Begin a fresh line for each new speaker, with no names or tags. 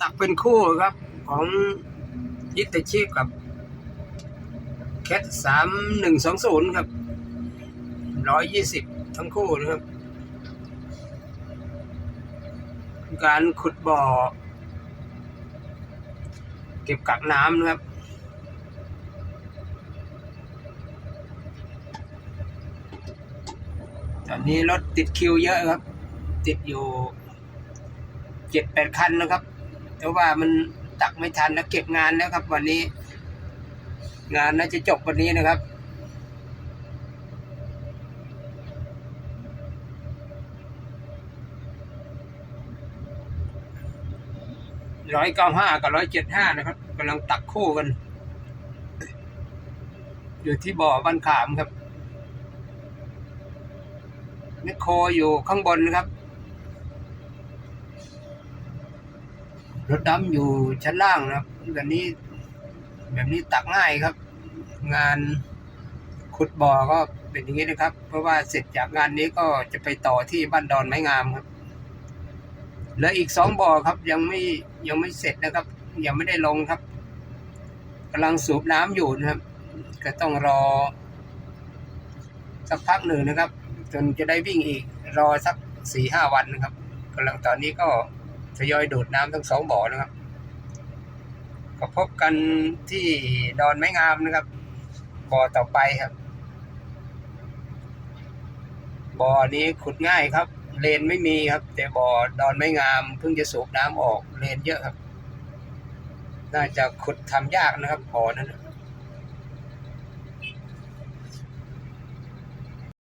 ตักเป็นคู่ครับของยิตชิปกับแคทสามหนึ่งสองศูนย์ครับร้อยยี่สิบทั้งคู่นะครับ การขุดบ่อ เก็บกักน้ำนะครับตอนนี้รถติดคิวเยอะครับ ติดอยู่เจ็ดแปดคันนะครับ แต่ว่ามันตักไม่ทันแล้วเก็บงานแล้วครับ วันนี้ งานน่าจะจบวันนี้นะครับร้อยเก้าห้ากับร้อยเจ็ดห้านะครับกำลังตักคู่กัน อยู่ที่บ่อบ้านขามครับแมคโคอยู่ข้างบนนะครับ รถดำอยู่ชั้นล่างนะครับแบบนี้ แบบนี้ตักง่ายครับ งานขุดบ่อก็เป็นอย่างนี้นะครับ เพราะว่าเสร็จจากงานนี้ก็จะไปต่อที่บ้านดอนไม้งามครับ เหลืออีกสองบ่อครับ ยังไม่ยังไม่เสร็จนะครับ ยังไม่ได้ลงครับกำลังสูบน้ำอยู่นะครับ ก็ต้องรอ สักพักหนึ่งนะครับ จนจะได้วิ่งอีกรอสักสี่ห้าวันนะครับกำลังตอนนี้ก็ ทยอยดูดน้ำทั้งสองบ่อนะครับ ก็พบกันที่ดอนไม้งามนะครับ บ่อต่อไปครับ บ่อนี้ขุดง่ายครับ เลนไม่มีครับ แต่บ่อดอนไม้งาม เพิ่งจะสูบน้ำออกเลนเยอะครับ น่าจะขุดทำยากนะครับบ่อนั้นนะ